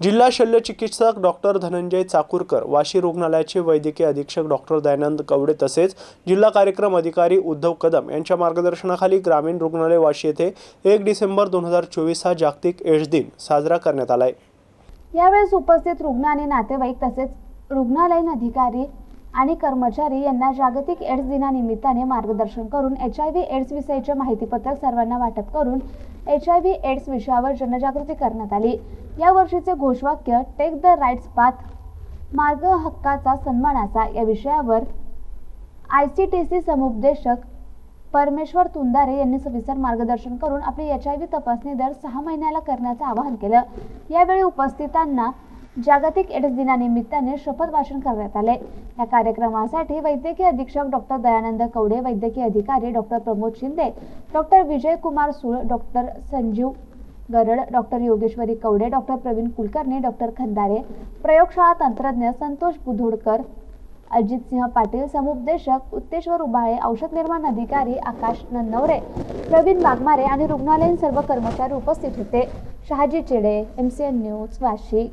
जिल्हा शल्यचिकित्सक डॉक्टर धनंजय चाकूरकर वाशी रुग्णालयाचे वैद्यकीय अधीक्षक डॉक्टर दयानंद कवडे तसेच जिल्हा कार्यक्रम अधिकारी उद्धव कदम यांच्या मार्गदर्शनाखाली ग्रामीण रुग्णालय वाशी येथे एक डिसेंबर दोन हजार चोवीस हा जागतिक एड्स दिन साजरा करण्यात आला आहे यावेळेस उपस्थित रुग्ण आणि नातेवाईक तसेच रुग्णालयीन अधिकारी आणि कर्मचारी यांना जागतिक एड्स दिनानिमित्ताने मार्गदर्शन करून एच आय व्ही एड्स विषयीचे माहितीपत्रक सर्वांना वाटप करून एच आय व्ही एड्स विषयावर जनजागृती करण्यात आली. या वर्षीचे घोषवाक्य टेक द राईट्स पाथ मार्ग हक्काचा सन्मानाचा या विषयावर आय सी टी सी समुपदेशक परमेश्वर तुंदारे यांनी सविस्तर मार्गदर्शन करून आपली एच आय व्ही तपासणी दर सहा महिन्याला करण्याचं आवाहन केलं. यावेळी उपस्थितांना जागतिक एड्स दिनानिमित्ताने शपथ भाषण करण्यात आले. या कार्यक्रमासाठी वैद्यकीय अधीक्षक डॉक्टर दयानंद कवडे वैद्यकीय अधिकारी doctor Pramod Shinde doctor Vijay Kumar Sul doctor Sanjeev Garad doctor Yogeshwari Kawade doctor Pravin Kulkarni doctor Khandare प्रयोगशाळा तंत्रज्ञ संतोष बुधोडकर अजित सिंह पाटील समुपदेशक उत्तेश्वर उभाळे औषध निर्माण अधिकारी आकाश नन्नवरे प्रवीण वाघमारे आणि रुग्णालयीन सर्व कर्मचारी उपस्थित होते. Shahaji Chede M C N news वाशिक